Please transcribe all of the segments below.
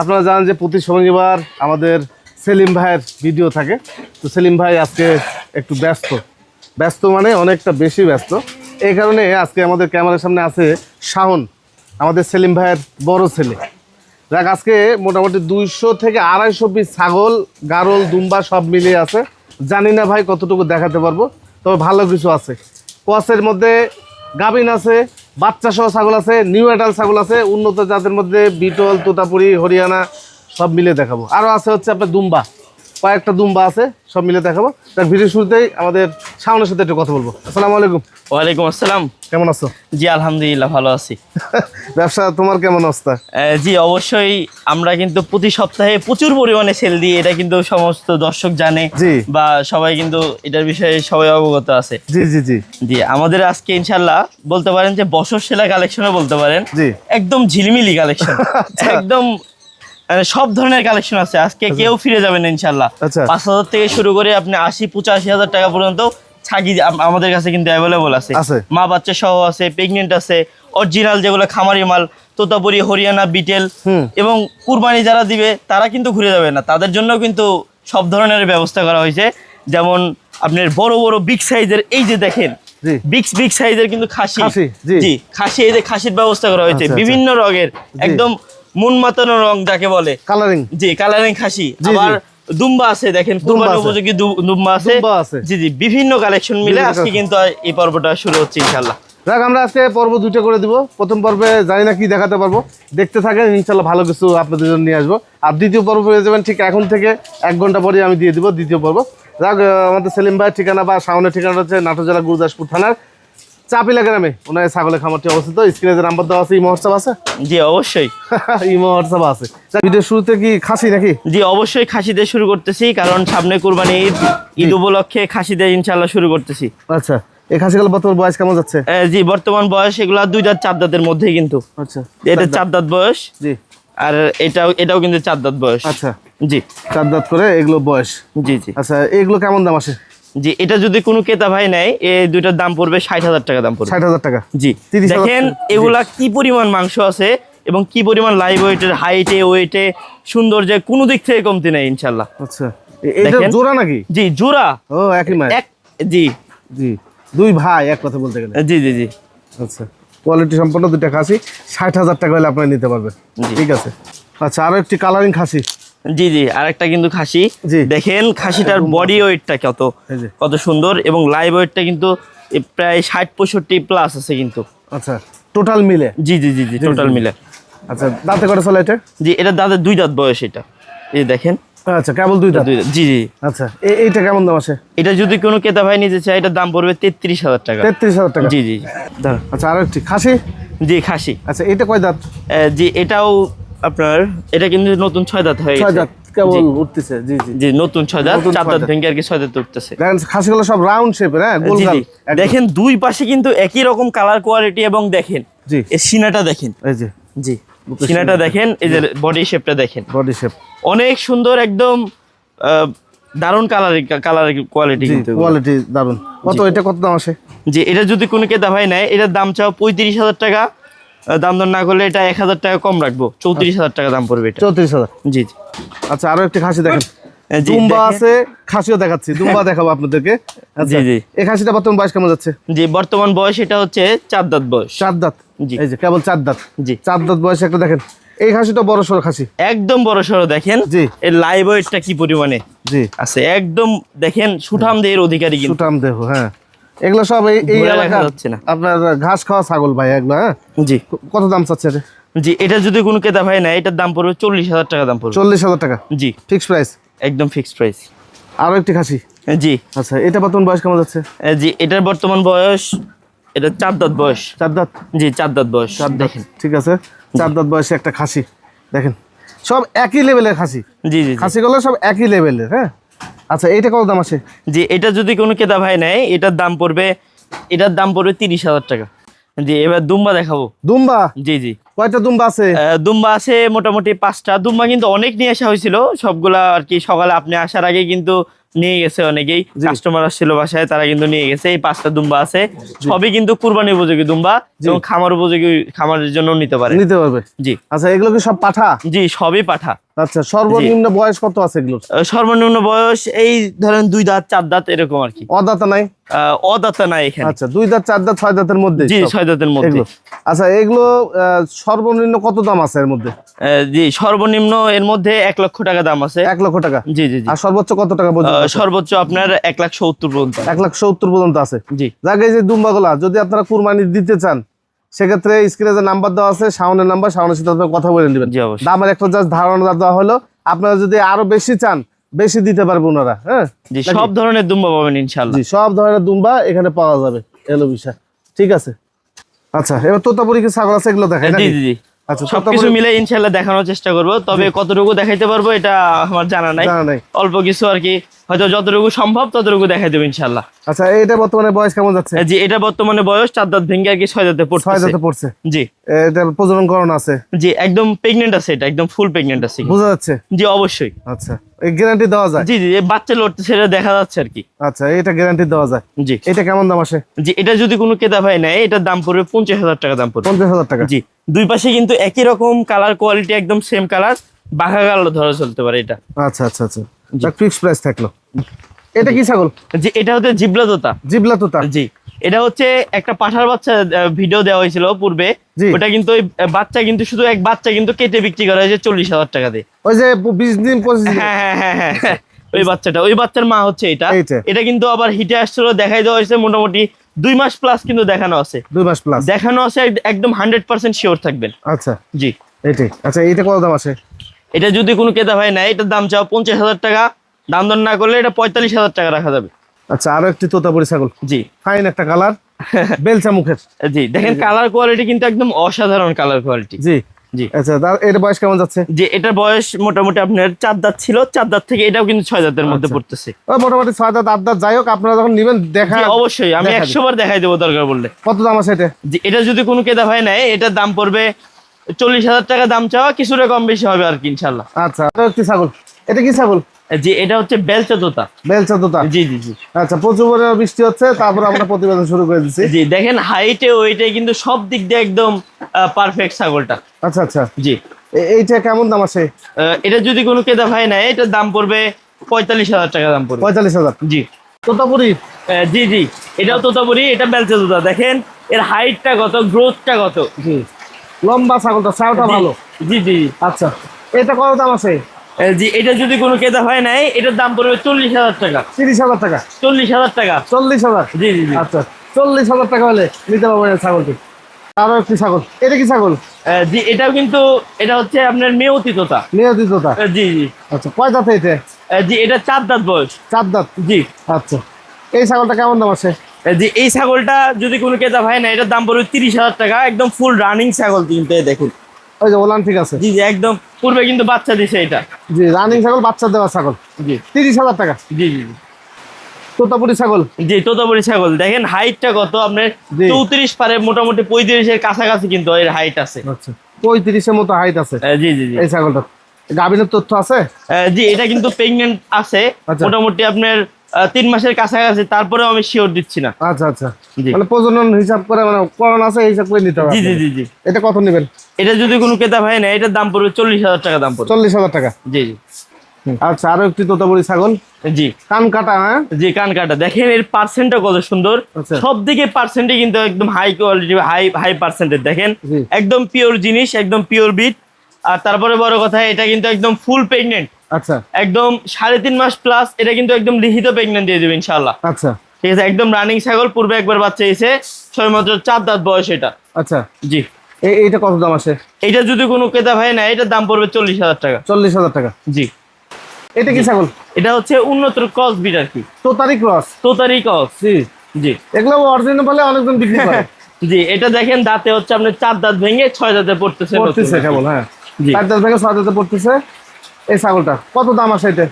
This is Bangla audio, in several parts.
আপনারা জানেন যে প্রতি শনিবার আমাদের সেলিম ভাইয়ের ভিডিও থাকে। তো সেলিম ভাই আজকে একটু ব্যস্ত। ব্যস্ত মানে অনেকটা বেশি ব্যস্ত। এই কারণে আজকে আমাদের ক্যামেরার সামনে আছে শাহন, আমাদের সেলিম ভাইয়ের বড় ছেলে। দেখ আজকে মোটামুটি দুইশো থেকে আড়াইশো পিস ছাগল, গারল, দুম্বা সব মিলিয়ে আছে। জানি না ভাই কতটুকু দেখাতে পারব, তবে ভালো কিছু আছে। কোয়াসের মধ্যে গাবিন আছে বাচ্চা সহ ছাগল আছে নিউ অ্যাডাল ছাগল আছে, উন্নত জাতের মধ্যে বিটল, তোতাপুরি, হরিয়ানা, সব মিলে দেখাবো। আরও আছে হচ্ছে আপনার দুম্বা। কয়েকটা দুম্বা আছে সব মিলে দেখাবো। তার ভিডিও শুরুতেই আমাদের সামনের সাথে একটু কথা বলব। আসসালামু আলাইকুম। ওয়ালাইকুম আসসালাম। কেমন আছো? জি আলহামদুলিল্লাহ ভালো আছি। ব্যবসা তোমার কেমন অবস্থা? জি অবশ্যই আমরা কিন্তু প্রতি সপ্তাহে প্রচুর পরিমাণে সেল দিই। এটা কিন্তু সমস্ত দর্শক জানে জি। বা সবাই কিন্তু এটার বিষয়ে সবাই অবগত আছে। জি জি জি। জি আমাদের আজকে ইনশাল্লাহ বলতে পারেন যে বছর সেলা কালেকশনও বলতে পারেন। জি। একদম ঝিলিমিলি কালেকশন একদম মানে সব ধরনের কালেকশন আছে আজকে কেউ ফিরে যাবেন ইনশাল্লাহ আচ্ছা। পাঁচ হাজার থেকে শুরু করে আপনি আশি পঁচাশি হাজার টাকা পর্যন্ত ছাগি আমাদের কাছে কিন্তু অ্যাভেলেবল আছে। মা বাচ্চা সহ আছে প্রেগনেন্ট আছে অরিজিনাল যেগুলো খামারি মাল তোতাপুরি হরিয়ানা বিটেল এবং কুরবানি যারা দিবে তারা কিন্তু ঘুরে যাবে না তাদের জন্য কিন্তু সব ধরনের ব্যবস্থা করা হয়েছে যেমন আপনার বড় বড় বিগ সাইজের এই যে দেখেন। বিগ বিগ সাইজের কিন্তু খাসি খাসি, জি। খাসি এই যে খাসির ব্যবস্থা করা হয়েছে আচ্ছা, আচ্ছা। বিভিন্ন রঙের একদম মন মাতানো রং যাকে বলে। কালারিং জি কালারিং খাসি। আবার দুম্বা আছে দেখেন কুরবানি উপযোগী দুম্বা আছে। দুম্বা আছে। জি জি বিভিন্ন কালেকশন মিলে আজকে কিন্তু এই পর্বটা শুরু হচ্ছে ইনশাল্লাহ দেখ আমরা আজকে পর্ব দুটো করে দিব। প্রথম পর্বে জানি না কি দেখাতে পারব। দেখতে থাকেন ইনশাল্লাহ ভালো কিছু আপনাদের জন্য নিয়ে আসব। আর দ্বিতীয় পর্ব পেয়ে যাবেন ঠিক এখন থেকে এক ঘণ্টা পরে আমি দিয়ে দিব দ্বিতীয় পর্ব। যাক আমাদের সেলিম ভাইয়ের ঠিকানা বা সামনের ঠিকানা হচ্ছে নাটোর জেলা গুরুদাসপুর থানার চাপিলা গ্রামে। ওনার ছাগলের খামারটি অবস্থিত। স্ক্রিনে যে নাম্বার দেওয়া আছে ইমো হোয়াটসঅ্যাপ আছে? জি অবশ্যই। ইমো হোয়াটসঅ্যাপ আছে। যাক, ভিডিওর শুরুতে কি খাসি নাকি? জি অবশ্যই খাসি দিয়ে শুরু করতেছি কারণ সামনে কুরবানি ঈদ ঈদ উপলক্ষে খাসি দিয়ে ইনশাল্লাহ শুরু করতেছি। আচ্ছা এই খাসিগুলো বর্তমান বয়স কেমন যাচ্ছে? জি বর্তমান বয়স এগুলা দুই দাঁত চার দাঁতের মধ্যেই কিন্তু। আচ্ছা এটা চার দাঁত বয়স জি। আর এটাও এটাও কিন্তু চার দাঁত বয়স। আচ্ছা। জি। চার দাঁত করে এগুলো বয়স। জি জি। আচ্ছা এগুলো কেমন দাম আসে? জি এটা যদি কোনো ক্রেতা ভাই নেয় এই দুইটার দাম পড়বে ষাট হাজার টাকা দাম পড়বে। ষাট হাজার টাকা। জি। দেখেন এগুলা কি পরিমাণ মাংস আছে এবং কি পরিমাণ লাইভ ওয়েটের হাইটে ওয়েটে সৌন্দর্যে কোনো দিক থেকে কমতি নেই ইনশাল্লাহ আচ্ছা। এটা জোড়া নাকি? জি জোড়া। ও একই মায় এক জি। জি। দুই ভাই এক কথা বলতে গেলে। জি জি জি। আচ্ছা। কোয়ালিটি সম্পন্ন দুইটা খাসি ষাট হাজার টাকা হলে আপনারা নিতে পারবেন। জি। ঠিক আছে। আচ্ছা আরও একটি কালারিং খাসি। জি জি আরেকটা কিন্তু খাসি। দেখেন খাসিটার বডি ওয়েটটা কত কত সুন্দর এবং লাইভ ওয়েটটা কিন্তু প্রায় ষাট পঁয়ষট্টি প্লাস আছে কিন্তু। আচ্ছা টোটাল মিলে? জি জি জি জি টোটাল মিলে। আচ্ছা দাঁতে করে চলে এটা? জি এটা দাদার দুই দাঁত বয়স এটা। এই দেখেন। আচ্ছা কেবল দুই দাঁত? জি জি। আচ্ছা এইটা কেমন দাম আসে? এটা যদি কোনো ক্রেতা ভাই নিতে চায় এটার দাম পড়বে তেত্রিশ হাজার টাকা। তেত্রিশ হাজার টাকা? জি জি। আচ্ছা আরও একটি খাসি? জি খাসি। আচ্ছা এটা কয় দাঁত? জি এটাও আপনার এটা কিন্তু নতুন ছয় দাঁত হয়ে ছয় দাঁত কেবল উঠতেছে জি জি। জি নতুন ছয় দাঁত চার দাঁত। ভেঙে আর কি ছয় দাঁত উঠতেছে। দেখেন খাসিগুলো সব রাউন্ড শেপের হ্যাঁ? গোল দেখেন দুই পাশে কিন্তু একই রকম কালার কোয়ালিটি এবং দেখেন জি। এই সিনাটা দেখেন। এই যে জি সিনাটা দেখেন এই যে বডি শেপটা দেখেন। বডি শেপ অনেক সুন্দর একদম দারুণ কালার কালার কোয়ালিটি কোয়ালিটি দারুণ কত এটা কত দাম আসে? জি এটা যদি কোনো ক্রেতা ভাই নেয় এটার দাম চাও পঁয়ত্রিশ হাজার টাকা। দাম দর না করলে এটা এক হাজার টাকা কম রাখব। চৌত্রিশ হাজার টাকা দাম পড়বে এটা। চৌত্রিশ হাজার? জি জি। আচ্ছা আরও একটি খাসি দেখেন। দুম্বা আছে খাসিও দেখাচ্ছি। দুম্বা দেখাবো আপনাদেরকে। আচ্ছা জি, জি। এই খাসিটা বর্তমান বয়স কেমন যাচ্ছে? জি বর্তমান বয়স এটা হচ্ছে চার দাঁত বয়স। চার দাঁত? জি। এই যে কেবল চার দাঁত। জি। চার দাঁত বয়সে একটা দেখেন। এই খাসিটা বড় সড়ো খাসি। একদম বড় সড়ো দেখেন। জি। এর লাইভ ওয়েটটা কি পরিমাণে? জি। আছে একদম দেখেন সুঠাম দেহের অধিকারী কিন্তু। সুটাম দেহ হ্যাঁ। এগুলো সব এই না। আপনার ঘাস খাওয়া ছাগল ভাই এগুলো হ্যাঁ? জি। কত দাম চাচ্ছে জি এটা যদি কোনো ক্রেতা ভাই নেয় এটার দাম পড়বে চল্লিশ হাজার টাকা দাম পড়বে। চল্লিশ হাজার টাকা? জি। ফিক্স প্রাইস একদম ফিক্সড প্রাইস আরও একটি খাসি? জি। আচ্ছা এটা বর্তমান বয়স কেমন যাচ্ছে? জি এটার বর্তমান বয়স এটা চার দাঁত বয়স। চার দাঁত? জি চার দাঁত বয়স চার দেখেন। ঠিক আছে? চার দাঁত বয়সে একটা খাসি দেখেন। সব একই লেভেলের খাসি? জি জি জি। খাসিগুলো সব একই লেভেলের হ্যাঁ? আচ্ছা এটা কত দাম আছে? জি এটা যদি কোনো কেতা ভাই নেয় এটার দাম পড়বে এটার দাম পড়বে তিরিশ হাজার টাকা। জি এবার দুম্বা দেখাবো। দুম্বা? জি জি। কয়টা দুম্বা আছে? দুম্বা আছে মোটামুটি পাঁচটা। দুম্বা কিন্তু অনেক নিয়ে আসা হয়েছিল সবগুলা আর কি সকালে আপনি আসার আগে কিন্তু নিয়ে গেছে অনেকেই। কাস্টমার আসছিল বাসায় তারা কিন্তু নিয়ে গেছে। এই পাঁচটা দুম্বা আছে। সবই কিন্তু কুরবানি উপযোগী দুম্বা এবং খামার উপযোগী খামারের জন্য নিতে পারে। নিতে পারবে। জি। আচ্ছা এগুলো কি সব পাঠা? জি সবই পাঠা। আচ্ছা সর্বনিম্ন বয়স কত আছে এগুলো সর্বনিম্ন বয়স এই ধরেন দুই দাঁত চার দাঁত এরকম আর কি। অদাতা নাই? অদাতা নাই এখানে। আচ্ছা দুই দাঁত চার দাঁত ছয় দাঁতের মধ্যে জি ছয় দাঁতের মধ্যে। আচ্ছা এগুলো সর্বনিম্ন কত দাম আছে এর মধ্যে? জি সর্বনিম্ন এর মধ্যে এক লক্ষ টাকা দাম আছে। এক লক্ষ টাকা? জি জি আর সর্বোচ্চ কত টাকা পর্যন্ত সর্বোচ্চ আপনার এক লাখ সত্তর পর্যন্ত। এক লাখ সত্তর পর্যন্ত আছে। জি। যাকে যে দুম্বাগুলা যদি আপনারা কুরবানি দিতে চান সেক্ষেত্রে স্ক্রিনে যে নাম্বার দেওয়া আছে শাওনের নাম্বার শাওনের সাথে কথা বলে নেবেন। দামের একটা জাস্ট ধারণা দেওয়া হলো আপনারা যদি আরও বেশি চান বেশি দিতে পারবে ওনারা হ্যাঁ? জি সব ধরনের দুম্বা পাবেন ইনশাল্লাহ জি সব ধরনের দুম্বা এখানে পাওয়া যাবে এলো বিষয় ঠিক আছে? আচ্ছা এবার তোতাপুরি কি ছাগল আছে এগুলো দেখাই জি জি জি। আচ্ছা সবকিছু মিলে ইনশাল্লাহ দেখানোর চেষ্টা করব তবে কতটুকু দেখাইতে পারব এটা আমার জানা নাই। অল্প কিছু আর কি হয়তো যতটুকু সম্ভব ততটুকু দেখাই দেবো আচ্ছা এইটা বর্তমানে বয়স কেমন যাচ্ছে? জি এটা বর্তমানে বয়স চার দাঁত ভেঙে আর কি ছয় দাঁতে ছয় পড়ছে পড়ছে? জি। এটা প্রজনন করণ আছে? জি একদম প্রেগনেন্ট আছে এটা একদম ফুল প্রেগনেন্ট আছে। বোঝা যাচ্ছে? জি অবশ্যই। আচ্ছা। গ্যারান্টি দেওয়া যায়? জি জি এই বাচ্চা লড়তে সেটা দেখা যাচ্ছে আর কি। আচ্ছা এটা গ্যারান্টি দেওয়া যায়? জি। এটা কেমন দাম আসে? জি এটা যদি কোনো কেতা ভাই নেয় এটার দাম পড়বে পঞ্চাশ হাজার টাকা দাম পড়বে। পঞ্চাশ হাজার টাকা। জি দুই পাশে কিন্তু একই রকম কালার কোয়ালিটি একদম সেম কালার বাঘা কালার ধরা চলতে পারে এটা। আচ্ছা আচ্ছা আচ্ছা। ফিক্স প্রাইস থাকল। এটা কি ছাগল? জি এটা হচ্ছে জিবলা তোতা। জিবলা তোতা? জি। এটা হচ্ছে একটা পাঠার বাচ্চা ভিডিও দেওয়া হয়েছিল পূর্বে। ওটা কিন্তু ওই বাচ্চা কিন্তু শুধু এক বাচ্চা কিন্তু কেটে বিক্রি করা হয়েছে চল্লিশ হাজার টাকা দিয়ে। ওই যে বিশ দিন পঁচিশ হ্যাঁ হ্যাঁ হ্যাঁ হ্যাঁ হ্যাঁ। ওই বাচ্চাটা ওই বাচ্চার মা হচ্ছে এটা। এটা কিন্তু আবার হিটে আসছিল দেখাই দেওয়া হয়েছে মোটামুটি দুই মাস প্লাস কিন্তু দেখানো আছে। দুই মাস প্লাস দেখানো আছে একদম হান্ড্রেড পার্সেন্ট শিওর থাকবেন আচ্ছা। জি। এটাই আচ্ছা এইটা কত দাম আসে এটা যদি কোনো ক্রেতা ভাই নেয় এটার দাম চাও পঞ্চাশ হাজার টাকা। দাম দর না করলে এটা পঁয়তাল্লিশ হাজার টাকা রাখা যাবে। আচ্ছা আরও একটি তোতাপুরি ছাগল। জি। ফাইন একটা কালার বেলচা মুখের। জি দেখেন কালার কোয়ালিটি কিন্তু একদম অসাধারণ কালার কোয়ালিটি জি। জি। আচ্ছা তার এর বয়স কেমন যাচ্ছে? যে এটার বয়স মোটামুটি আপনার চার দাঁত ছিল চার দাঁত থেকে এটাও কিন্তু ছয় দাঁতের মধ্যে আচ্ছা। পড়তেছে। মোটামুটি ছয় দাঁত আট দাঁত যাই হোক আপনারা যখন নেবেন দেখা অবশ্যই আমি দেখা একশো বার দেখাই দেবো দরকার বললে কত দাম আছে এটা? এটা যদি কোনো কেদা নেয় এটার দাম পড়বে চল্লিশ হাজার টাকা দাম চাওয়া কিছুটা কম বেশি হবে আর কি ইনশাল্লাহ আচ্ছা একটি ছাগল। এটা কি ছাগল? যে এটা হচ্ছে বেলচা তোতা। বেলচা তোতা? জি জি জি। আচ্ছা প্রচুর পরিমাণে বৃষ্টি হচ্ছে তারপর আমরা প্রতিবেদন শুরু করে দিচ্ছি। জি দেখেন হাইটে ওইটে কিন্তু সব দিক দিয়ে একদম পারফেক্ট ছাগলটা। আচ্ছা আচ্ছা। জি। এইটা কেমন দাম আছে? এটা যদি কোনো কেদা ভাই নেয় এটার দাম পড়বে পঁয়তাল্লিশ হাজার টাকা দাম পড়বে। পঁয়তাল্লিশ হাজার? জি। তোতাপুরি? জি জি। এটাও তোতাপুরি এটা বেলচা তোতা। দেখেন এর হাইটটা কত গ্রোথটা কত। জি। লম্বা ছাগলটা ছাগলটা ভালো। জি জি জি। আচ্ছা। এটা কত দাম আছে? জি এটা যদি কোনো কেদা হয় নাই এটার দাম পড়বে চল্লিশ হাজার টাকা। তিরিশ হাজার টাকা। চল্লিশ হাজার টাকা। চল্লিশ হাজার? জি জি আচ্ছা চল্লিশ হাজার টাকা হলে নিতে পারবেন ছাগলটি আরও একটি ছাগল। এটা কি ছাগল? জি এটাও কিন্তু এটা হচ্ছে আপনার মেয়তি তোতা তোতা জি জি। আচ্ছা কয় দাঁত এটা জি এটা চার দাঁত বয়স। চার দাঁত? জি। আচ্ছা এই ছাগলটা কেমন দাম আছে জি এই ছাগলটা যদি কোনো কেতা হয় না এটার দাম পড়বে তিরিশ হাজার টাকা। একদম ফুল রানিং ছাগল কিন্তু দেখুন। ওই যে ওলান ঠিক আছে। জি জি একদম। পূর্বে কিন্তু বাচ্চা দিছে এটা। জি রানিং ছাগল বাচ্চা দেওয়া ছাগল। জি। তিরিশ হাজার টাকা। জি জি জি। তোতাপুরি ছাগল। জি তোতাপুরি ছাগল। দেখেন হাইটটা কত আপনার। চৌত্রিশ পারে মোটামুটি পঁয়ত্রিশের কাছাকাছি কিন্তু এর হাইট আছে। আচ্ছা পঁয়ত্রিশের মতো হাইট আছে। জি জি জি। এই ছাগলটা গাভিনের তথ্য আছে? জি এটা কিন্তু প্রেগনেন্ট আছে। আচ্ছা। মোটামুটি আপনার তিন মাসের কাছাকাছি তারপরেও আমি শিওর দিচ্ছি না। আচ্ছা আচ্ছা। মানে প্রজনন হিসাব করে মানে করোনা আছে হিসাব করে নিতে হবে জি জি জি জি। এটা কত নেবেন? এটা যদি কোনো ক্রেতা হয় না এটার দাম পড়বে চল্লিশ হাজার টাকা দাম পড়বে। চল্লিশ হাজার টাকা? জি জি। আচ্ছা আরও একটি তোতাপুরি ছাগল। জি। কান কাটা হ্যাঁ? জি কান কাটা। দেখেন এর পার্সেন্টটা কত সুন্দর। সব দিকে পার্সেন্টে কিন্তু একদম হাই কোয়ালিটি হাই হাই পার্সেন্টের দেখেন একদম পিওর জিনিস একদম পিওর বিট আর তারপরে বড় কথা এটা কিন্তু একদম ফুল প্রেগনেন্ট আচ্ছা। একদম সাড়ে তিন মাস প্লাস এটা কিন্তু একদম লিখিত প্রেগনেন্ট দিয়ে দেবে ইনশাল্লাহ আচ্ছা। ঠিক আছে একদম রানিং ছাগল পূর্বে একবার বাচ্চা এসে ছয় মাত্র চার দাঁত বয়স এটা। আচ্ছা। জি। এইটা কত দাম আছে এটা যদি কোনো ক্রেতা হয় না এটার দাম পড়বে চল্লিশ হাজার টাকা। চল্লিশ হাজার টাকা। জি। এটা কি ছাগল? এটা হচ্ছে উন্নত ক্রস বিট আর কি। তোতারি ক্রস তোতারি ক্রস জি। জি। এগুলো অরিজিনাল বলে অনেকজন বিক্রি করে। জি এটা দেখেন দাঁতে হচ্ছে আপনার চার দাঁত ভেঙে ছয় দাঁতে পড়তেছে। পড়তেছে কেবল হ্যাঁ। চার ভেঙে ছয় দাঁতে পড়তেছে। এই ছাগলটা কত দাম আছে এটা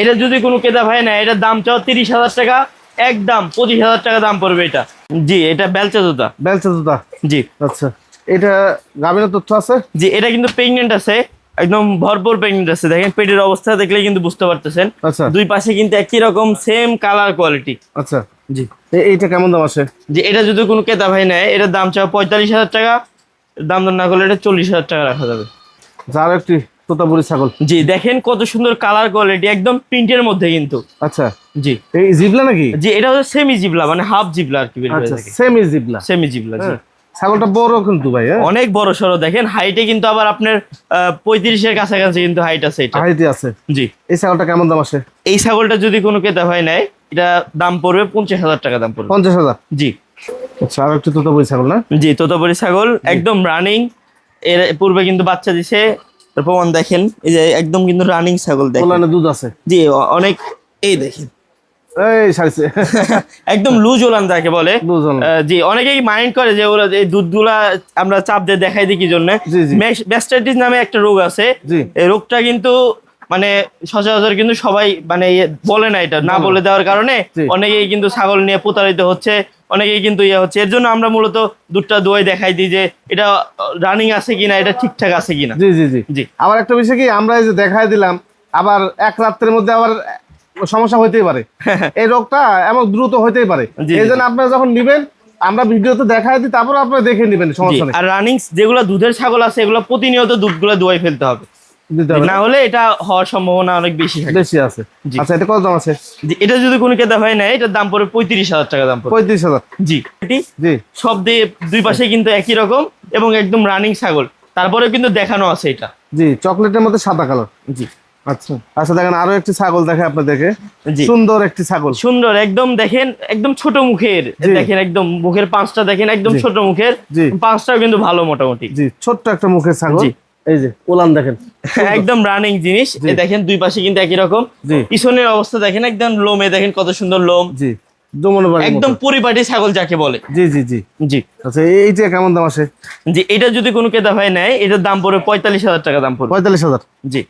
এটা যদি কোনো ক্রেতা ভাই না এটার দাম চাও তিরিশ হাজার টাকা একদম পঁচিশ হাজার টাকা দাম পড়বে এটা। জি এটা বেলচা জুতা। বেলচা তোতা জি। আচ্ছা এটা গাভিনের তথ্য আছে? জি এটা কিন্তু প্রেগনেন্ট আছে একদম ভরপুর প্রেগনেন্ট আছে। দেখেন পেটের অবস্থা দেখলে কিন্তু বুঝতে পারতেছেন। আচ্ছা। দুই পাশে কিন্তু একই রকম সেম কালার কোয়ালিটি আচ্ছা জি। এইটা কেমন দাম আছে? যে এটা যদি কোনো ক্রেতা ভাই নেয় এটার দাম চাও পঁয়তাল্লিশ হাজার টাকা দাম দর না করলে এটা চল্লিশ হাজার টাকা রাখা যাবে। যার একটি তোতাপুরি ছাগল। জি দেখেন কত সুন্দর কালার কোয়ালিটি একদম প্রিন্টের মধ্যে কিন্তু। আচ্ছা। জি। এই জিবলা নাকি? জি এটা হচ্ছে সেমি জিবলা মানে হাফ জিবলা আর কি আচ্ছা সেমি জিবলা। সেমি জিবলা জি। হ্যাঁ। ছাগলটা বড় কিন্তু ভাই হ্যাঁ? অনেক বড় সড়ো দেখেন হাইটে কিন্তু আবার আপনার পঁয়ত্রিশের কাছাকাছি কিন্তু হাইট আছে এটা। হাইটে আছে। জি। এই ছাগলটা কেমন দাম আছে এই ছাগলটা যদি কোনো ক্রেতা ভাই নেয় এটা দাম পড়বে পঞ্চাশ হাজার টাকা দাম পড়বে। পঞ্চাশ হাজার? জি। আচ্ছা আর একটু তোতাপুরি ছাগল না? জি তোতাপুরি ছাগল একদম রানিং এর পূর্বে কিন্তু বাচ্চা দিছে। প্রমাণ দেখেন এই যে একদম কিন্তু রানিং ছাগল দেখেন। ওলানে দুধ আছে। জি অনেক এই দেখেন। এই সারিছে একদম লুজ ওলান যাকে বলে। জি অনেকেই মাইন্ড করে যে ওরা এই দুধগুলা আমরা চাপ দিয়ে দেখাই দিই কি জন্য। ব্যাস্টাইটিস নামে একটা রোগ আছে। এই রোগটা কিন্তু মানে সচরাচর কিন্তু সবাই মানে ইয়ে বলে না এটা না বলে দেওয়ার কারণে অনেকেই কিন্তু ছাগল নিয়ে প্রতারিত হচ্ছে। অনেকেই কিন্তু ইয়ে হচ্ছে। এর জন্য আমরা মূলত দুধটা দোয়াই দেখাই দিই যে এটা রানিং আছে কিনা এটা ঠিকঠাক আছে কিনা। জি জি জি। জি। আবার একটা বিষয় কি আমরা এই যে দেখাই দিলাম আবার এক রাত্রের মধ্যে আবার সমস্যা হইতেই পারে। এই রোগটা এমন দ্রুত হইতেই পারে। এই জন্য আপনারা যখন নিবেন আমরা ভিডিওতে দেখাই দিই তারপর আপনারা দেখে নিবেন সমস্যা নেই। আর রানিং যেগুলো দুধের ছাগল আছে এগুলো প্রতিনিয়ত দুধগুলো দোয়াই ফেলতে হবে। না? হলে এটা হওয়ার সম্ভাবনা অনেক বেশি থাকে। বেশি আছে। আচ্ছা এটা কত দাম আছে? জি, এটা যদি কোনো ক্রেতা হয় না এটার দাম পড়বে পঁয়ত্রিশ হাজার টাকা দাম পঁয়ত্রিশ হাজার। জি। এটি? জি। সব দিয়ে দুই পাশে কিন্তু একই রকম এবং একদম রানিং ছাগল। তারপরে কিন্তু দেখানো আছে এটা। জি চকলেটের মধ্যে সাদা কালার। জি। আচ্ছা আচ্ছা দেখেন আরও একটি ছাগল দেখে আপনাদেরকে। জি। সুন্দর একটি ছাগল। সুন্দর একদম দেখেন একদম ছোট মুখের। দেখেন একদম মুখের পাঁচটা দেখেন একদম ছোট মুখের। পাঁচটাও কিন্তু ভালো মোটামুটি। জি ছোট্ট একটা মুখের ছাগল। এই যে দেখেন। একদম রানিং জিনিস। দেখেন দুই পাশে কিন্তু একই রকম। পিছনের অবস্থা দেখেন একদম লোমে দেখেন কত সুন্দর লোম। জি একদম পরিপাটি ছাগল যাকে বলে। জি জি জি। জি। আচ্ছা এই- কেমন দাম জি এটা যদি কোনো ভাই নেয় এটার দাম পড়বে পঁয়তাল্লিশ হাজার টাকা দাম পড়বে। পঁয়তাল্লিশ হাজার? জি।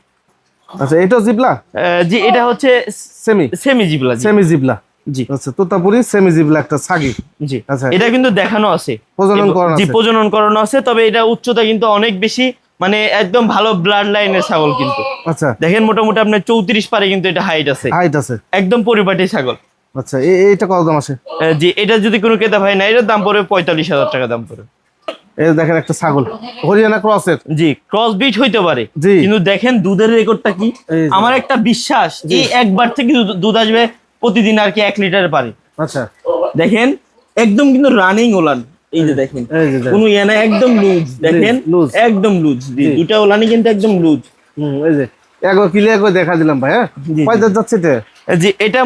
আচ্ছা এটাও জিবলা? জি এটা হচ্ছে সেমি? সেমি জিবলা সেমি জিবলা? জি। আচ্ছা তোতাপুরি সেমি জিবলা একটা ছাগি। জি। আচ্ছা। এটা কিন্তু দেখানো আছে। প্রজনন করানো জি প্রজনন করানো আছে তবে এটা উচ্চতা কিন্তু অনেক বেশি। মানে একদম ভালো ব্লাড লাইনের ছাগল কিন্তু। আচ্ছা। দেখেন মোটামুটি আপনার চৌত্রিশ পারে কিন্তু এটা হাইট আছে। হাইট আছে। একদম পরিপাটি ছাগল। আচ্ছা কত দাম আছে? জি এটা যদি কোনো ক্রেতা ভাই না এটার দাম পড়বে পঁয়তাল্লিশ হাজার টাকা দাম পড়বে। এই দেখেন একটা ছাগল। হরিয়ানা ক্রসের। জি ক্রস বিট হইতে পারে। কিন্তু দেখেন দুধের রেকর্ডটা কি? আমার একটা বিশ্বাস এই একবার থেকে দুধ- দুধ আসবে প্রতিদিন আর কি এক লিটার পারে। আচ্ছা। দেখেন একদম কিন্তু রানিং ওলান। এই যে দেখেন কোনো ইয়ে না একদম লুজ দেখেন? একদম লুজ দুটা ওলানি কিন্তু একদম লুজ। হুম এই যে একবার ক্লিয়ার করে দেখা দিলাম ভাই হ্যাঁ? কয় দাঁত যাচ্ছে এটা? জি এটা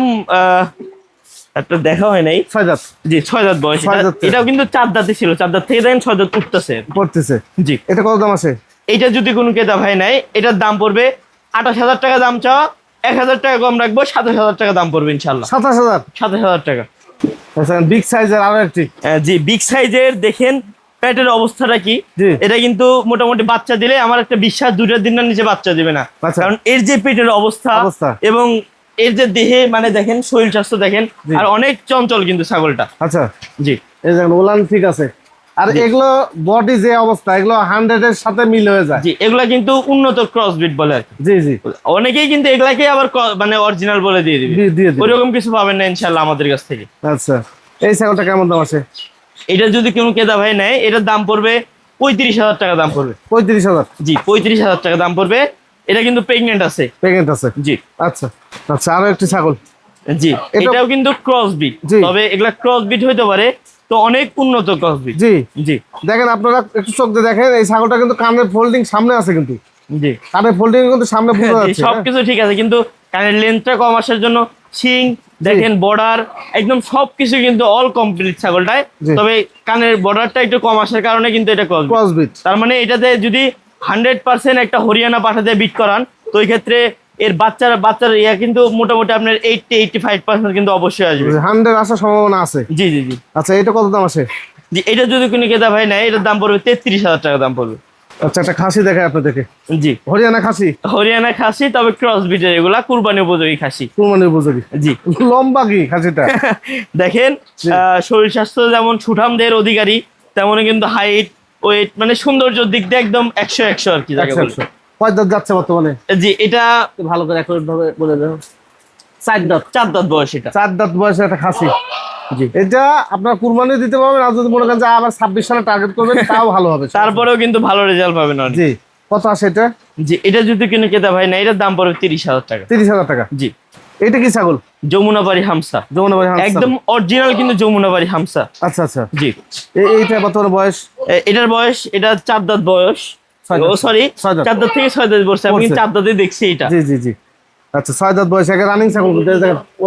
একটা দেখা হয় নাই। ছয় দাঁত জি ছয় দাঁত বয়স। এটাও কিন্তু চার দাঁতে ছিল চার দাঁত থেকে দেখেন ছয় দাঁত উঠতেছে। পড়তেছে। জি। এটা কত দাম আছে? এটা যদি কোনো ক্রেতা ভাই নাই এটার দাম পড়বে আঠাশ হাজার টাকা দাম চাওয়া এক হাজার টাকা কম রাখব সাতাশ হাজার টাকা দাম পড়বে ইনশাল্লাহ সাতাশ হাজার? সাতাশ হাজার টাকা। বিগ সাইজের আরও একটি। জি বিগ সাইজের দেখেন পেটের অবস্থাটা কি। এটা কিন্তু মোটামুটি বাচ্চা দিলে আমার একটা বিশ্বাস দুটার দিনের নিচে বাচ্চা দিবে না। আচ্ছা। কারণ এর যে পেটের অবস্থা অবস্থা। এবং এর যে দেহে মানে দেখেন শরীর স্বাস্থ্য দেখেন আর অনেক চঞ্চল কিন্তু ছাগলটা। আচ্ছা। জি। এই দেখেন ওলান ঠিক আছে। আর এগুলো বডি যে অবস্থা এগুলো হান্ড্রেড এর সাথে মিল হয়ে যায়। জি এগুলা কিন্তু উন্নত ক্রস বিট বলে আর জি জি। অনেকেই কিন্তু এগুলাকে আবার মানে অরিজিনাল বলে দিয়ে দিবে। দিয়ে কিছু পাবেন না ইনশাল্লাহ আমাদের কাছ থেকে। আচ্ছা এই ছাগলটা কেমন দাম আছে? এটা যদি কেউ কেদা ভাই নেয় এটার দাম পড়বে পঁয়ত্রিশ হাজার টাকা দাম পড়বে। পঁয়ত্রিশ হাজার? জি পঁয়ত্রিশ হাজার টাকা দাম পড়বে। এটা কিন্তু প্রেগনেন্ট আছে। প্যাকেট আছে? জি। আচ্ছা আচ্ছা আরও একটি ছাগল। জি এটাও কিন্তু ক্রস বিট তবে এগুলা ক্রস বিট হইতে পারে তো অনেক উন্নত ক্রস বিট জি। জি। দেখেন আপনারা একটু চোখ দিয়ে দেখেন এই ছাগলটা কিন্তু কানের ফোল্ডিং সামনে আছে কিন্তু। জি। কানের ফোল্ডিং কিন্তু সামনে জি, যাচ্ছে। হ্যাঁ? সবকিছু ঠিক আছে কিন্তু কানের লেন্থটা কম আসার জন্য শিং দেখেন বর্ডার একদম সবকিছু কিন্তু অল কমপ্লিট ছাগলটায়। তবে কানের বর্ডারটা একটু কম আসার কারণে কিন্তু এটা ক্রস ক্রস বিট তার মানে এটাতে যদি হান্ড্রেড পার্সেন্ট একটা হরিয়ানা পাঠাতে বিট করান তো ওই ক্ষেত্রে এর বাচ্চার বাচ্চার ইয়া কিন্তু মোটামুটি আপনার এইটটি এইটটি ফাইভ পার্সেন্ট কিন্তু অবশ্যই আসবে। হান্ড্রেড আসার সম্ভাবনা আছে। জি জি জি। আচ্ছা এটা কত দাম আছে? জি এটা যদি কোনো কেদা ভাই নেয় এটার দাম পড়বে তেত্রিশ হাজার টাকা দাম পড়বে। আচ্ছা একটা খাসি দেখায় আপনাদেরকে। জি। হরিয়ানা খাসি? হরিয়ানা খাসি তবে ক্রস বিটের এগুলা কুরবানি উপযোগী খাসি। কুরবানি উপযোগী। জি। লম্বা কি খাসিটা? দেখেন শরীর স্বাস্থ্য যেমন সুঠামদের অধিকারী তেমনই কিন্তু হাইট ওয়েট মানে সৌন্দর্যের দিক দিয়ে একদম একশো একশো আর কি যাকে বলে। কয় দাঁত যাচ্ছে বর্তমানে? জি এটা ভালো করে ভাবে বলে দাও চার দাঁত চার দাঁত বয়স এটা। চার দাঁত বয়সে একটা খাসি। জি। এটা আপনার কুরবানি দিতে পারবেন আর যদি মনে করেন যে আবার ছাব্বিশ সালে টার্গেট করবেন তাও ভালো হবে তারপরেও কিন্তু ভালো রেজাল্ট পাবেন। জি কত আসে এটা? জি এটা যদি কিনে খেতে ভাই না এটার দাম পড়বে তিরিশ হাজার টাকা। তিরিশ হাজার টাকা? জি। এটা কি ছাগল? যমুনাবাড়ি হামসা। যমুনা ভাই হামসা। একদম অরিজিনাল কিন্তু যমুনাবাড়ি হামসা। আচ্ছা আচ্ছা। জি। এইটা বর্তমানে বয়স? এটার বয়স এটা চার দাঁত বয়স। ও সরি ছয় চার দাঁত থেকে ছয় দাঁত বলছে আমি চার দাঁতে দেখছি এটা। জি জি জি। আচ্ছা ছয় দাঁত বয়স একে রানিং ছাগল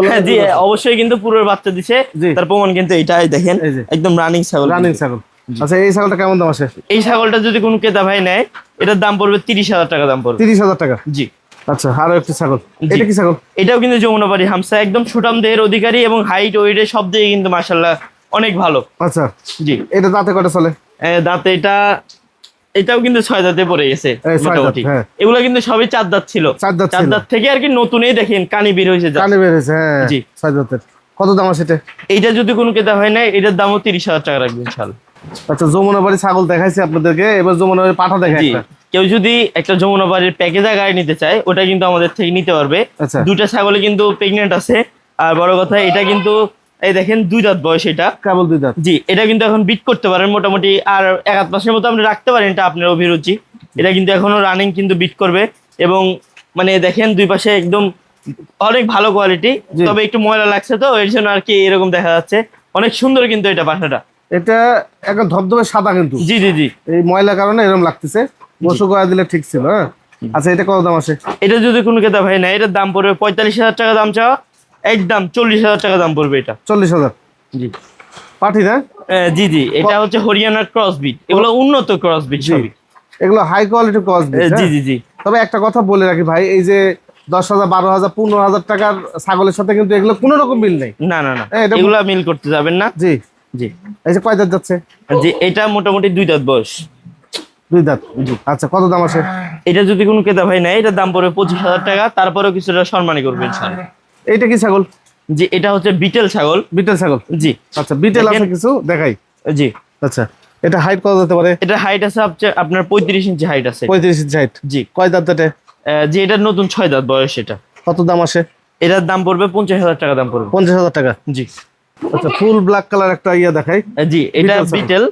হ্যাঁ। জি অবশ্যই কিন্তু পুরোর বাচ্চা দিছে। তার প্রমাণ কিন্তু এটাই দেখেন একদম রানিং ছাগল রানিং ছাগল আচ্ছা এই ছাগলটা কেমন দাম আসে এই ছাগলটা যদি কোনো ক্রেতা ভাই নেয় এটার দাম পড়বে তিরিশ হাজার টাকা দাম পড়বে। তিরিশ হাজার টাকা? জি। আচ্ছা আরও একটি ছাগল। এটা কি ছাগল? এটাও কিন্তু যমুনাবাড়ি হামসা একদম সুটাম দেহের অধিকারী এবং হাইট ওয়েটে সব দিকে কিন্তু মাসাল্লাহ অনেক ভালো। আচ্ছা। জি। এটা দাঁতে কটা চলে? দাঁতে এটা এটাও কিন্তু ছয় দাঁতে পড়ে গেছে মোটামুটি। হ্যাঁ। এগুলো কিন্তু সবই চার দাঁত ছিল। চার দাঁত চার দাঁত থেকে আর কি নতুনই দেখেন কানি বের হয়েছে। কানে বের হয়েছে হ্যাঁ জি। ছয় দাঁতের। কত দাম আছে এটা? এইটা যদি কোনো ক্রেতা হয় না এটার দামও তিরিশ হাজার টাকা রাখবেন ইনশাল্লাহ আচ্ছা যমুনা বাড়ি ছাগল দেখাইছি আপনাদেরকে। এবার যমুনা বাড়ি পাঠা দেখাই কেউ যদি একটা যমুনা বাড়ির প্যাকেজা গাড়ি নিতে চায় ওটা কিন্তু আমাদের থেকে নিতে পারবে। আচ্ছা। দুটা ছাগলে কিন্তু প্রেগনেন্ট আছে। আর বড় কথা এটা কিন্তু এই দেখেন দুই দাঁত বয়স এটা। কেবল দুই দাঁত। জি এটা কিন্তু এখন বিট করতে পারেন মোটামুটি আর এক আধ মাসের মতো আপনি রাখতে পারেন এটা আপনার অভিরুচি। এটা কিন্তু এখনও রানিং কিন্তু বিট করবে এবং মানে দেখেন দুই পাশে একদম অনেক ভালো কোয়ালিটি তবে একটু ময়লা লাগছে তো এর জন্য আর কি এরকম দেখা যাচ্ছে। অনেক সুন্দর কিন্তু এটা পাঠাটা। এটা একদম ধবধবে সাদা কিন্তু। জি জি জি। এই ময়লার কারণে এরকম লাগতেছে। গোসল করে দিলে ঠিক ছিল হ্যাঁ? আচ্ছা এটা কত দাম আছে? এটা যদি কোনো ক্রেতা ভাই না এটার দাম পড়বে পঁয়তাল্লিশ হাজার টাকা দাম চাওয়া। একদম চল্লিশ হাজার টাকা দাম পড়বে এটা। চল্লিশ হাজার? জি। পাঠি না জি জি। এটা হচ্ছে হরিয়ানার ক্রস বিট এগুলো উন্নত ক্রস বিট জি। সবই। এগুলো হাই কোয়ালিটি আহ, জি জি জি। তবে একটা কথা বলে রাখি ভাই এই যে দশ হাজার বারো হাজার পনেরো হাজার টাকার ছাগলের সাথে কিন্তু এগুলো কোনো রকম মিল নেই। না না না। এগুলা মিল করতে যাবেন না। জি। জি। এই যে কয় দাঁত যাচ্ছে? জি এটা মোটামুটি দুই দাঁত বয়স। দুই দাঁত? আচ্ছা কত দাম আছে? এটা যদি কোনো ক্রেতা ভাই নেয় এটার দাম পড়বে পঁচিশ হাজার টাকা তারপরেও কিছুটা সম্মানী করবে ইনশাল্লাহ এইটা কি ছাগল? জি এটা হচ্ছে বিটেল ছাগল। বিটেল ছাগল? জি। আচ্ছা বিটেল আছে কিছু? দেখাই। জি। আচ্ছা এটা হাইট কত যেতে পারে? এটা হাইট আছে আপনার পঁয়ত্রিশ ইঞ্চি হাইট আছে। পঁয়ত্রিশ ইঞ্চি হাইট জি। কয় দাঁত এটা? জি এটা নতুন ছয় দাঁত বয়স এটা। কত দাম আসে? এটার দাম পড়বে পঞ্চাশ হাজার টাকা দাম পড়বে। পঞ্চাশ হাজার টাকা? জি। আচ্ছা ফুল ব্ল্যাক কালার একটা ইয়ে দেখাই। জি এটা বিটেল।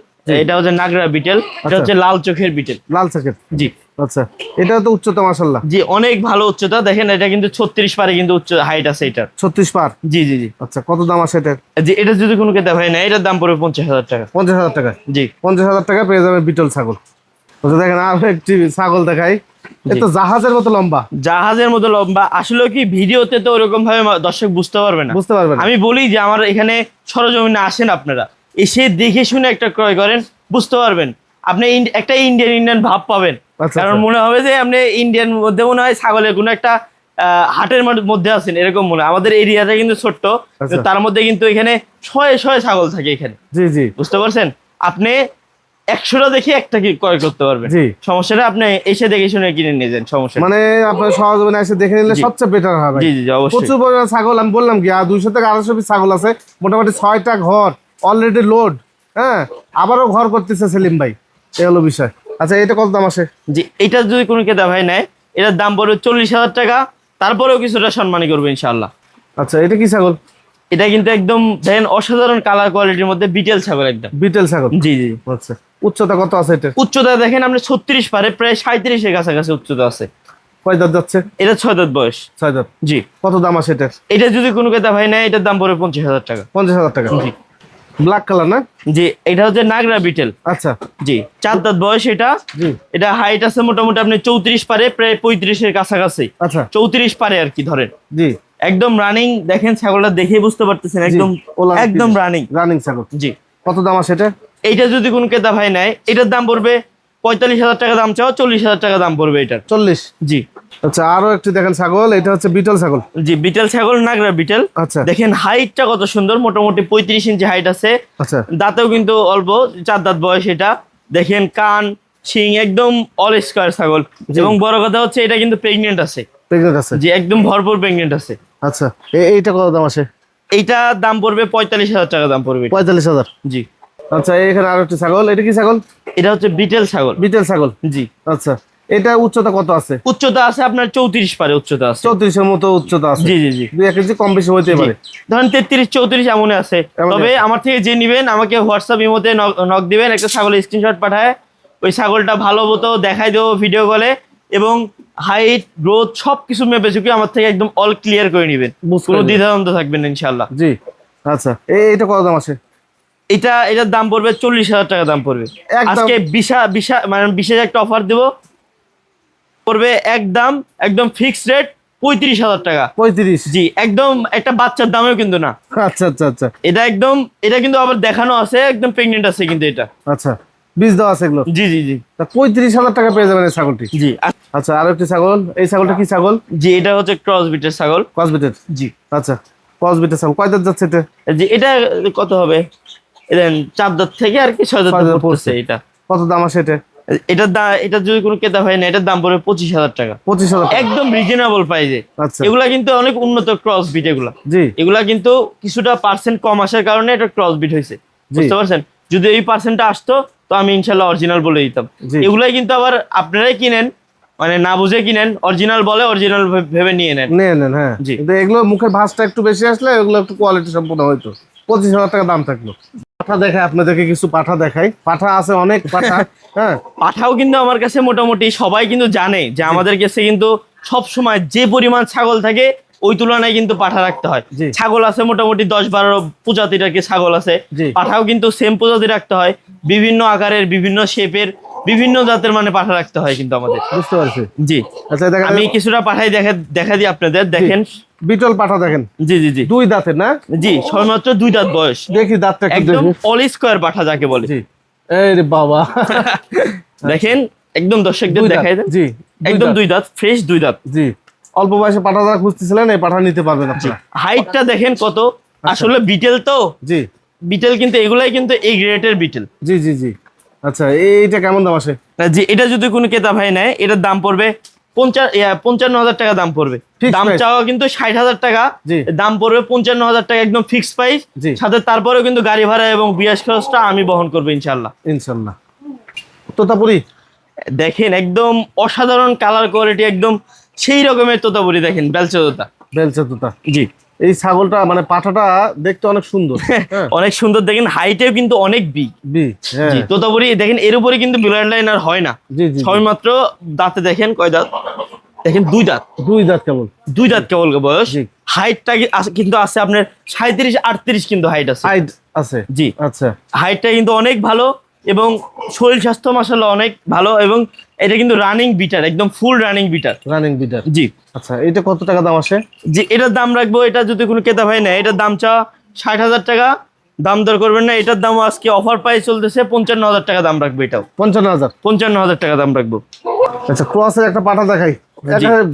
এটা হচ্ছে নাগরা বিটেল এটা আচ্ছা। হচ্ছে লাল চোখের বিটেল। লাল চোখের। জি। আচ্ছা এটা তো উচ্চতা মাসাল্লাহ জি অনেক ভালো উচ্চতা। দেখেন এটা কিন্তু ছত্রিশ পারে কিন্তু উচ্চ হাইট আছে এটার। ছত্রিশ পার? জি জি জি। আচ্ছা কত দাম আসে এটার? জি এটা যদি কোনো ক্রেতা ভাই না এটার দাম পড়বে পঞ্চাশ হাজার টাকা। পঞ্চাশ হাজার টাকা? জি। পঞ্চাশ হাজার টাকা পেয়ে যাবে বিটল ছাগল। আচ্ছা দেখেন আর একটি ছাগল দেখাই। এ জাহাজের মতো লম্বা। জাহাজের মতো লম্বা। আসলে কি ভিডিওতে তো ওরকম ভাবে দর্শক বুঝতে পারবে না। বুঝতে পারবেন আমি বলি যে আমার এখানে সরজমিনে আসেন আপনারা। এসে দেখে শুনে একটা ক্রয় করেন বুঝতে পারবেন। আপনি একটা ইন্ডিয়ান ইন্ডিয়ান ভাব পাবেন। কারণ আচ্ছা। মনে হবে যে আপনি ইন্ডিয়ান মধ্যে মনে হয় ছাগলের কোনো একটা হাটের মধ্যে- আছেন এরকম মনে আমাদের এরিয়াটা কিন্তু ছোট্ট আচ্ছা। তার মধ্যে কিন্তু এখানে শয়ে শয়ে ছাগল থাকে এখানে। জি জি। বুঝতে পারছেন? আপনি একশোটা দেখে একটা কি ক্রয় করতে পারবেন। সমস্যাটা আপনি এসে দেখে শুনে কিনে নিয়ে যান সমস্যা মানে আপনার সহজে এসে দেখে নিলে সবচেয়ে বেটার হবে জি জি অবশ্যই। প্রচুর পরিমাণে ছাগল আমি বললাম কি আর দুইশো থেকে আড়াইশো পিস ছাগল আছে মোটামুটি ছয়টা ঘর অলরেডি লোড হ্যাঁ? আবারও ঘর করতেছে সেলিম ভাই এই হলো বিষয়। আচ্ছা এটা কত দাম আসে জি এটা যদি কোনো ক্রেতা ভাই নেয় এটার দাম পড়বে চল্লিশ হাজার টাকা তারপরেও কিছুটা সম্মানী করবে ইনশাল্লাহ আচ্ছা এটা কি ছাগল? এটা কিন্তু একদম দেখেন অসাধারণ কালার কোয়ালিটির মধ্যে বিটেল ছাগল একদম। বিটেল ছাগল? জি জি আচ্ছা উচ্চতা কত আছে এটা উচ্চতা দেখেন আপনি ছত্রিশ পারে প্রায় সাঁত্রিশের কাছাকাছি উচ্চতা আছে। কয় দাঁত যাচ্ছে? এটা ছয় দাঁত বয়স। ছয় দাঁত। জি। কত দাম আছে এটা এটা যদি কোনো ক্রেতা ভাই নেয় এটার দাম পড়বে পঞ্চাশ হাজার টাকা। পঞ্চাশ হাজার টাকা। জি। ব্ল্যাক কালার না? জি এটা হচ্ছে নাগরা বিটেল আচ্ছা। জি চার দাঁত বয়স এটা। জি। এটা হাইট আছে মোটামুটি আপনি চৌত্রিশ পারে প্রায় পঁয়ত্রিশের কাছাকাছি। আচ্ছা। চৌত্রিশ পারে আর কি ধরেন। জি। একদম রানিং দেখেন ছাগলটা দেখে বুঝতে পারতেছেন একদম একদম রানিং রানিং ছাগল। জি। কত দাম আছে এটা? এইটা যদি কোন ক্রেতা ভাই নেয় এটার দাম পড়বে পঁয়তাল্লিশ হাজার টাকা দাম চাও চল্লিশ হাজার টাকা দাম পড়বে এটার। চল্লিশ। জি। আচ্ছা আরও একটি দেখেন ছাগল এটা হচ্ছে বিটল ছাগল। জি বিটেল ছাগল নাগরা বিটেল। আচ্ছা। দেখেন হাইটটা কত সুন্দর মোটামুটি পঁয়ত্রিশ ইঞ্চি হাইট আছে। আচ্ছা। দাঁতেও কিন্তু অল্প চার দাঁত বয়স এটা। দেখেন কান শিং একদম অল স্কোয়ার ছাগল। এবং বড় কথা হচ্ছে এটা কিন্তু প্রেগনেন্ট আছে। প্রেগনেন্ট আছে। জি একদম ভরপুর প্রেগনেন্ট আছে। আচ্ছা এইটা কত দাম আছে এইটা দাম পড়বে পঁয়তাল্লিশ হাজার টাকা দাম পড়বে পঁয়তাল্লিশ হাজার। জি। আচ্ছা এখানে আরও একটি ছাগল এটা কি ছাগল? এটা হচ্ছে বিটেল ছাগল। বিটেল ছাগল। জি। আচ্ছা। এটা উচ্চতা কত আছে? উচ্চতা আছে আপনার চৌত্রিশ পারে উচ্চতা আছে। চৌত্রিশের মতো উচ্চতা আছে। জি জি জি। দুই এক কেজি কম বেশি হইতে পারে। ধরেন তেত্রিশ চৌত্রিশ এমন আছে। তবে আমার থেকে যে নিবেন আমাকে হোয়াটসঅ্যাপ ইমোতে নক দিবেন একটা ছাগলের স্ক্রিনশট পাঠায়। ওই ছাগলটা ভালো মতো দেখাই দেবো ভিডিও কলে এবং হাইট গ্রোথ সব কিছু মেপে চুকি আমার থেকে একদম অল ক্লিয়ার করে নিবেন। কোনো। দ্বিধাদ্বন্দ্ব থাকবেন না ইনশাল্লাহ জি আচ্ছা। এই এটা কত দাম আছে? এটা এটার দাম পড়বে চল্লিশ হাজার টাকা দাম পড়বে। আজকে বিশা বিশা মানে বিশেষ একটা অফার দেবো। পড়বে একদম একদম ফিক্সড রেট পঁয়ত্রিশ হাজার টাকা। পঁয়ত্রিশ। জি একদম একটা বাচ্চার দামেও কিন্তু না। আচ্ছা আচ্ছা আচ্ছা। এটা একদম এটা কিন্তু আবার দেখানো আছে একদম প্রেগনেন্ট আছে কিন্তু এটা। আচ্ছা বীজ দেওয়া আছে এগুলো? জি জি জি। পঁয়ত্রিশ হাজার টাকা পেয়ে যাবেন এই ছাগলটি? জি আচ্ছা আর একটি ছাগল। এই ছাগলটা কি ছাগল? জি এটা হচ্ছে ক্রস বিটের ছাগল। কসবিটের জি। আচ্ছা কসবিটের ছাগল। কয় দাঁত যাচ্ছে এটা? জি এটা কত হবে? এদেন চার দাঁত থেকে আর কি ছয় দাঁত পড়ছে। এটা। কত দাম আছে এটা? এটার দাম এটা যদি কোনো ক্রেতা হয় না এটার দাম পড়বে পঁচিশ হাজার টাকা। পঁচিশ হাজার একদম রিজনেবল প্রাইসে আচ্ছা। এগুলা কিন্তু অনেক উন্নত ক্রস বিট এগুলা। জি। এগুলা কিন্তু কিছুটা পার্সেন্ট কম আসার কারণে এটা ক্রস বিট হয়েছে। বুঝতে পারছেন? যদি এই পার্সেন্টটা আসতো তো আমি ইনশাল্লাহ অরিজিনাল বলে দিতাম। এগুলাই কিন্তু আবার আপনারাই কিনেন মানে না বুঝে কিনেন অরিজিনাল বলে অরিজিনাল ভেবে নিয়ে নেন। নিয়ে নেন হ্যাঁ। জি। এগুলো মুখের ভাঁজটা একটু বেশি আসলে এগুলো একটু কোয়ালিটি সম্পূর্ণ হয়তো পঁচিশ হাজার টাকা দাম থাকল। পাঠা দেখায় আপনাদেরকে কিছু পাঠা দেখাই। পাঠা আছে অনেক পাঠা হ্যাঁ। পাঠাও কিন্তু আমার কাছে মোটামুটি সবাই কিন্তু জানে যে আমাদের কাছে কিন্তু সব সময় যে পরিমাণ ছাগল থাকে ওই তুলনায় কিন্তু পাঠা রাখতে হয়। ছাগল আছে মোটামুটি দশ বারো প্রজাতির আর কি ছাগল আছে। পাঠাও কিন্তু সেম প্রজাতি রাখতে হয়। বিভিন্ন আকারের বিভিন্ন শেপের বিভিন্ন জাতের মানে পাঠা রাখতে হয় কিন্তু আমাদের। বুঝতে পারছি। জি। আচ্ছা আমি কিছুটা পাঠাই দেখা দেখা দিই আপনাদের দেখেন। বিটল পাঠা দেখেন। জি জি জি। দুই দাঁতের না? জি সবেমাত্র দুই দাঁত বয়স। দেখি দাঁতটা একদম অল স্কোয়ার পাঠা যাকে বলে। জি। এই রে বাবা। দেখেন একদম দর্শকদের দেখাই দেন। জি একদম দুই দাঁত ফ্রেশ দুই দাঁত। জি। অল্প বয়সে পাঠা যারা খুঁজতেছিলেন এই পাঠা নিতে পারবেন আপনারা। হাইটটা দেখেন কত। আসলে বিটেল তো। জি। বিটেল কিন্তু এগুলাই কিন্তু এই গ্রেটের বিটেল। জি জি জি। আচ্ছা এইটা কেমন দাম আসে? যে এটা যদি কোনো ক্রেতা ভাই নেয় এটার দাম পড়বে পঞ্চান্ন হাজার টাকা দাম পড়বে। দাম চাওয়া কিন্তু ষাট হাজার টাকা দাম পড়বে পঞ্চান্ন হাজার টাকা একদম প্রাইস সাথে তারপরেও কিন্তু গাড়ি ভাড়া এবং বিয়াস খরচটা আমি বহন করব ইনশাল্লাহ ইনশাল্লাহ তোতাপুরি? দেখেন একদম অসাধারণ কালার কোয়ালিটি একদম সেই রকমের তোতাপুরি দেখেন বেলচা তোতা। বেলচা তোতা। জি। এই ছাগলটা মানে পাঠাটা দেখতে অনেক সুন্দর। হ্যাঁ। অনেক সুন্দর দেখেন হাইটেও কিন্তু অনেক বিগ বি হ্যাঁ। তোতাপুরি দেখেন এর উপরে কিন্তু ব্লাড লাইন আর হয় না। জি জি। দাঁতে দেখেন কয় দাঁত? দেখেন দুই দাঁত। দুই দাঁত কেমন দুই দাঁত কেবল বয়স। হাইটটা কিন্তু আছে আপনার সাঁত্রিশ আটত্রিশ কিন্তু হাইট আছে। হাইট আছে। জি। আচ্ছা। হাইটটা কিন্তু অনেক ভালো। এবং শরীর স্বাস্থ্য মাসাল্লাহ অনেক ভালো এবং এটা কিন্তু রানিং বিটার একদম ফুল রানিং বিটার রানিং বিটার জি। আচ্ছা এটা কত টাকা দাম আসে? যে এটার দাম রাখব এটা যদি কোনো ক্রেতা ভাই না এটার দাম চা ষাট হাজার টাকা। দাম দর করবেন না এটার দাম আজকে অফার প্রাইস চলতেছে পঞ্চান্ন হাজার টাকা দাম রাখব এটাও। পঞ্চান্ন হাজার। পঞ্চান্ন হাজার টাকা দাম রাখব। আচ্ছা ক্রসের একটা পাঠা দেখাই।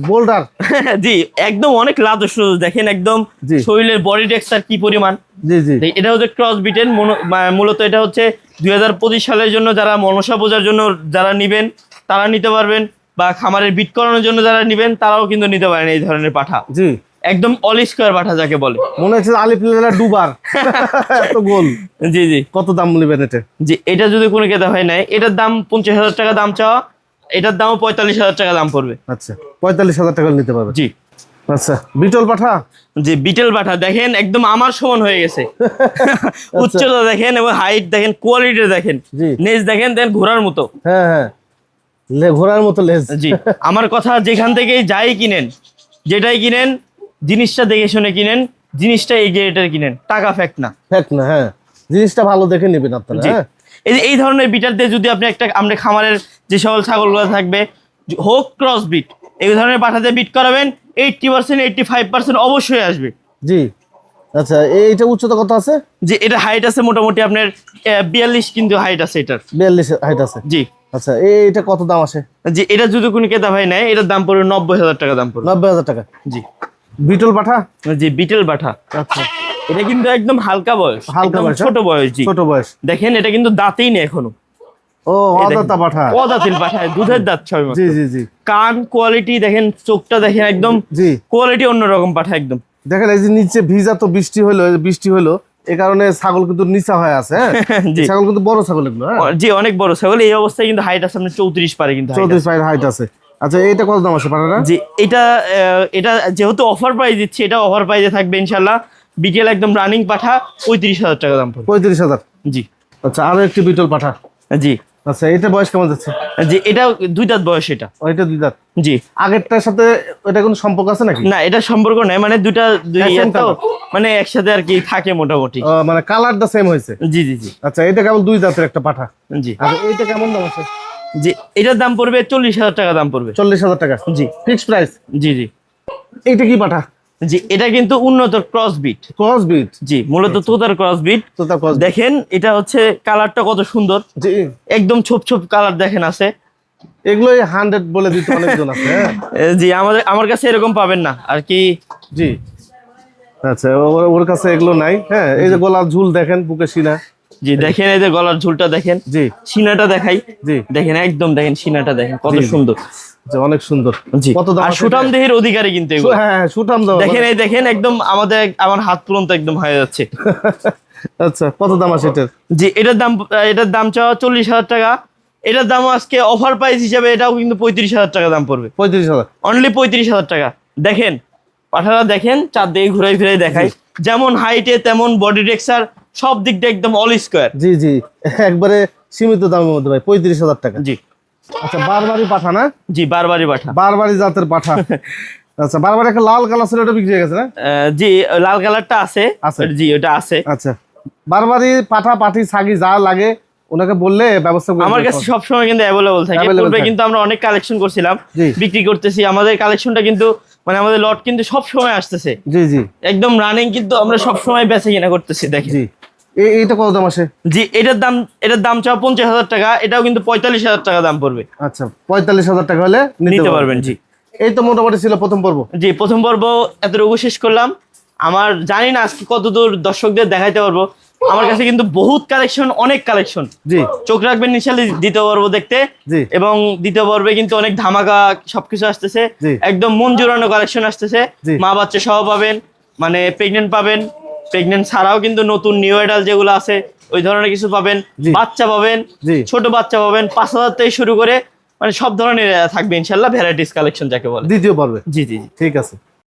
বোল্ডার জি একদম অনেক লাদস্য দেখেন একদম শরীরের বডি টেক্সচার কি পরিমাণ। জি জি। এটা হচ্ছে ক্রস বিটেন মূলত এটা হচ্ছে দুই হাজার পঁচিশ সালের জন্য যারা মনসা পূজার জন্য যারা নিবেন তারা নিতে পারবেন। বা খামারের বিট করানোর জন্য যারা নিবেন তারাও কিন্তু নিতে পারেন এই ধরনের পাঠা। জি। একদম অল স্কোয়ার পাঠা যাকে বলে। মনে হচ্ছে আলিপ লীলা ডুবার গোল। জি জি। কত দাম নেবেন এটা জি এটা যদি কোনো কেতা হয় নাই এটার দাম পঞ্চাশ হাজার টাকা দাম চাওয়া। এটার দামও পঁয়তাল্লিশ হাজার টাকা দাম পড়বে। আচ্ছা পঁয়তাল্লিশ হাজার টাকা নিতে পারবে। জি। আচ্ছা বিটল পাঠা? যে বিটেল পাঠা দেখেন একদম আমার সমান হয়ে গেছে। উচ্চতা দেখেন এবং হাইট দেখেন কোয়ালিটি দেখেন। জি। নেজ দেখেন দেখেন ঘোরার মতো। হ্যাঁ হ্যাঁ। লে ঘোড়ার মতো লেজ। জি আমার কথা যেখান থেকেই যাই কিনেন যেটাই কিনেন জিনিসটা দেখে শুনে কিনেন জিনিসটা এই গ্রেটের কিনেন টাকা ফ্যাক্ট না। ফ্যাক্ট না হ্যাঁ। জিনিসটা ভালো দেখে নেবেন আপনারা হ্যাঁ। এই যে এই ধরনের বিটার দিয়ে যদি আপনি একটা আমরা খামারের যে সকল ছাগলগুলো থাকবে হোক ক্রস বিট এই ধরনের পাঠাতে বিট করাবেন eighty percent eighty five percent অবশ্যই আসবে। জি। আচ্ছা এইটা উচ্চতা কত আছে? যে এটা হাইট আছে মোটামুটি আপনার বিয়াল্লিশ কিন্তু হাইট আছে এটার। বিয়াল্লিশ হাইট আছে। জি। আচ্ছা এইটা কত দাম আসে? যে এটা যদি কোনো ক্রেতা ভাই নেয় এটার দাম পড়বে নব্বই হাজার টাকা দাম পড়বে। নব্বই হাজার টাকা। জি। বিটল পাঠা? জি বিটেল বাঠা আচ্ছা। এটা কিন্তু একদম হালকা বয়স হালকা বয়স, হ্যাঁ? ছোট বয়স জি ছোট বয়স। দেখেন এটা কিন্তু দাঁতেই নেই এখনও। ও। অদাতা পাঠা অদাতিল পাঠায় দুধের দাঁত ছয় মাস জি জি জি। কান কোয়ালিটি দেখেন চোখটা দেখেন একদম জি কোয়ালিটি অন্যরকম পাঠা একদম। দেখেন এই যে নিচে ভিজা তো বৃষ্টি হলো বৃষ্টি হলো এই কারণে ছাগল কিন্তু নিচা হয়ে আছে হ্যাঁ? ছাগল কিন্তু বড় ছাগল এগুলো হ্যাঁ? জি অনেক বড় ছাগল এই অবস্থায় কিন্তু হাইট আছে আপনার চৌত্রিশ পারে কিন্তু চৌত্রিশ পায়ের হাইট আছে। আচ্ছা এইটা কত দাম আছে পাঠাটা জি এটা এটা যেহেতু অফার প্রাইস দিচ্ছি এটা অফার প্রাইসে থাকবে ইনশাল্লাহ বিকেল একদম রানিং পাঠা পঁয়ত্রিশ হাজার টাকা দাম পড়বে। পঁয়ত্রিশ হাজার? জি। আচ্ছা আরও একটি বিটল পাঠা। জি। আচ্ছা এটা বয়স কেমন যাচ্ছে? জি এটা দুই দাঁত বয়স এটা। ওইটা দুই দাঁত? জি। আগেরটার সাথে এটা কোনো সম্পর্ক আছে নাকি? না এটা সম্পর্ক নাই মানে দুইটা দুই হ্যাঁ। মানে একসাথে আর কি থাকে মোটামুটি। মানে কালারটা সেম হয়েছে? জি জি জি। আচ্ছা এটা কেমন দুই দাঁতের একটা পাঠা। জি। আচ্ছা এইটা কেমন দাম আছে? জি এটার দাম পড়বে চল্লিশ হাজার টাকা দাম পড়বে। চল্লিশ হাজার টাকা। জি। ফিক্সড প্রাইস জি জি। এইটা কি পাঠা? জি এটা কিন্তু উন্নত ক্রস বিট ক্রস বিট জি মূলত তোতার ক্রস বিট তো তার ক্রস দেখেন এটা হচ্ছে কালারটা কত সুন্দর। জি। একদম ছোপ ছোপ কালার দেখেন আছে। এগুলোই হান্ড্রেড বলে দিতে অনেকজন আছে হ্যাঁ? জি আমাদের আমার কাছে এরকম পাবেন না আর কি। জি। আচ্ছা ওর- ওর কাছে এগুলো নাই হ্যাঁ? এই যে গলার ঝুল দেখেন বুকে সিনা জি দেখেন এই যে গলার ঝুলটা দেখেন। জি। সিনাটা দেখাই। জি। দেখেন একদম দেখেন সিনাটা দেখেন কত। সুন্দর। অনেক সুন্দর। জি কত দাম আর সুঠাম দেহের অধিকারী কিন্তু হ্যাঁ হ্যাঁ সুঠাম দেখেন এই দেখেন একদম আমাদের আমার হাত পর্যন্ত একদম হয়ে যাচ্ছে। আচ্ছা কত দাম আছে এটার? জি এটার দাম এটার দাম চাওয়া চল্লিশ হাজার টাকা। এটার দাম আজকে অফার প্রাইস হিসাবে এটাও কিন্তু পঁয়ত্রিশ হাজার টাকা দাম পড়বে। পঁয়ত্রিশ হাজার। অনলি পঁয়ত্রিশ হাজার টাকা। দেখেন পাঠারা দেখেন চার দিকে ঘুরাই ফিরাই দেখাই। যেমন হাইটে তেমন বডি টেক্সচার সব দিক দিয়ে একদম অল স্কোয়ার জি জি। একবারে সীমিত দামের মধ্যে ভাই পঁয়ত্রিশ হাজার টাকা। জি। আচ্ছা বারবারই পাঠা না? জি বারবারই পাঠা। বারবারই জাতের পাঠা। আচ্ছা বারবার একটা লাল কালার ছিল ওটা বিক্রি হয়ে গেছে না? জি লাল কালারটা আছে। জি ওটা আছে। আচ্ছা। বারবারই পাঠা ছাগি যা লাগে ওনাকে বললে ব্যবস্থা আমার কাছে সবসময় কিন্তু অ্যাভেলেবল থাকে। পূর্বে কিন্তু আমরা অনেক কালেকশন করছিলাম। বিক্রি করতেছি। আমাদের কালেকশনটা কিন্তু মানে আমাদের লট কিন্তু সব সময় আসতেছে। জি জি। একদম রানিং কিন্তু আমরা সব সময় বেচে কিনা করতেছি দেখি জি। কত দাম আসে? জি এটার দাম এটার দাম চাও পঞ্চাশ হাজার টাকা এটাও কিন্তু পঁয়তাল্লিশ হাজার টাকা দাম পড়বে। আচ্ছা পঁয়তাল্লিশ হাজার টাকা হলে নিতে পারবেন। জি। এই তো মোটামুটি ছিল প্রথম পর্ব। জি প্রথম পর্ব এতটুকু শেষ করলাম। আমার জানি না আজকে কতদূর দর্শকদের দেখাইতে পারব। আমার কাছে কিন্তু বহুত কালেকশন অনেক কালেকশন। জি। চোখ রাখবেন নিশালে দ্বিতীয় পর্ব দেখতে। জি। এবং দ্বিতীয় পর্বে কিন্তু অনেক ধামাকা সবকিছু আসতেছে। একদম মন জোরানো কালেকশন আসতেছে। মা বাচ্চা সহ পাবেন মানে প্রেগনেন্ট পাবেন। প্রেগনেন্ট ছাড়াও কিন্তু নতুন নিউ এডাল যেগুলো আছে ওই ধরনের কিছু পাবেন। বাচ্চা পাবেন ছোট বাচ্চা পাবেন পাঁচ হাজার থেকে শুরু করে মানে সব ধরনের থাকবে ইনশাল্লাহ ভ্যারাইটিস কালেকশন যাকে বলে। দ্বিতীয় পর্বে। জি জি জি। ঠিক আছে।